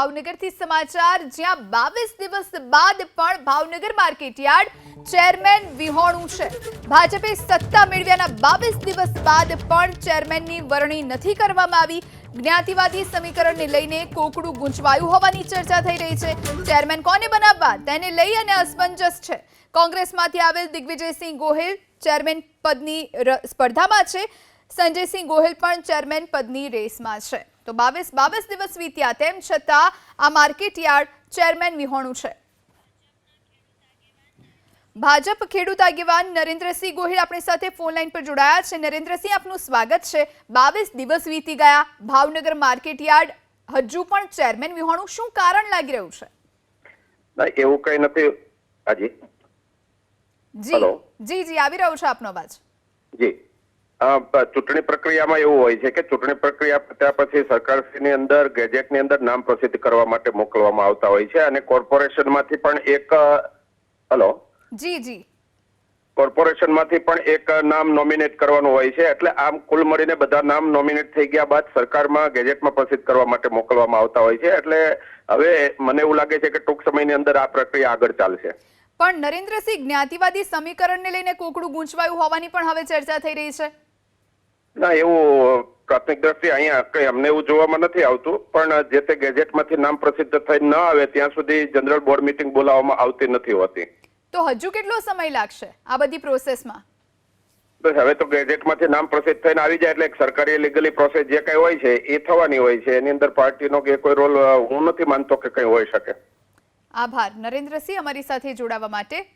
ભાવનગરથી સમાચાર. જ્યાં બાવીસ દિવસ બાદ પણ ભાવનગર માર્કેટયાર્ડ ચેરમેન વિહોણું છે. ભાજપે સત્તા મેળવ્યાના બાવીસ દિવસ બાદ પણ ચેરમેનની વરણી નથી કરવામાં આવી. જ્ઞાતિવાદી સમીકરણને લઈને કોકડું ગુંચવાયું હોવાની ચર્ચા થઈ રહી છે. ચેરમેન કોને બનાવવા? તેને લઈ અને અસમંજસ છે. કોંગ્રેસમાંથી આવેલ દિગ્વિજયસિંહ ગોહિલ ચેરમેન પદની સ્પર્ધામાં છે. સંજયસિંહ ગોહિલ પણ ચેરમેન પદની રેસમાં છે. તો બાવીસ બાવીસ દિવસ વીત્યા તેમ છતાં આ માર્કેટ યાર્ડ ચેરમેન વિહોણું છે. ભાજપ ખેડૂત આગેવાન નરેન્દ્રસિંહ ગોહિલ આપણી સાથે ફોન લાઈન પર જોડાયા છે. નરેન્દ્રસિંહ આપનું સ્વાગત છે. બાવીસ દિવસ વીતી ગયા ભાવનગર માર્કેટ યાર્ડ હજુ પણ ચેરમેન વિહોણું. શું કારણ લાગી રહ્યું છે? એવું કઈ નથી. હાજી. જી જી જી આવી રહ્યો છે આપનો અવાજ. જી. ચૂંટણી પ્રક્રિયામાં એવું હોય છે કે ચૂંટણી પ્રક્રિયા પત્યા પછી સરકારશ્રીની અંદર ગેજેટની અંદર નામ પ્રસિદ્ધ કરવા માટે મોકલવામાં આવતા હોય છે અને કોર્પોરેશનમાંથી પણ એક હલો? જી જી. કોર્પોરેશનમાંથી પણ એક નામ નોમિનેટ કરવાનું હોય છે એટલે આમ કુલ મળીને બધા નામ નોમિનેટ થઈ ગયા બાદ સરકારમાં ગેજેટમાં પ્રસિદ્ધ કરવા માટે મોકલવામાં આવતા હોય છે એટલે હવે મને એવું લાગે છે કે ટૂંક સમયની અંદર આ પ્રક્રિયા આગળ ચાલશે. પણ નરેન્દ્રસિંહ જ્ઞાતિવાદી સમીકરણને લઈને કોકડું ગૂંચવાયું હોવાની પણ હવે ચર્ચા થઈ રહી છે. ના એવું પ્રાથમિક દ્રષ્ટિએ અહીંયા કઈ અમને એવું જોવામાં નથી આવતું પણ જે તે ગેજેટમાંથી નામ પ્રસિદ્ધ થઈ ન આવે ત્યાં સુધી જનરલ બોર્ડ મીટિંગ બોલાવવામાં આવતી નથી હોતી. તો હજુ કેટલો સમય લાગશે આ બધી પ્રોસેસમાં? બસ હવે તો ગેજેટમાંથી નામ પ્રસિદ્ધ થઈને આવી જાય એટલે એક સરકારી લીગલી પ્રોસેસ જે કઈ હોય છે એ થવાની હોય છે. એની અંદર પાર્ટીનો કે કોઈ રોલ હું નથી માનતો કે કઈ હોઈ શકે. આભાર. નરેન્દ્રસિંહ અમારી સાથે જોડાવા માટે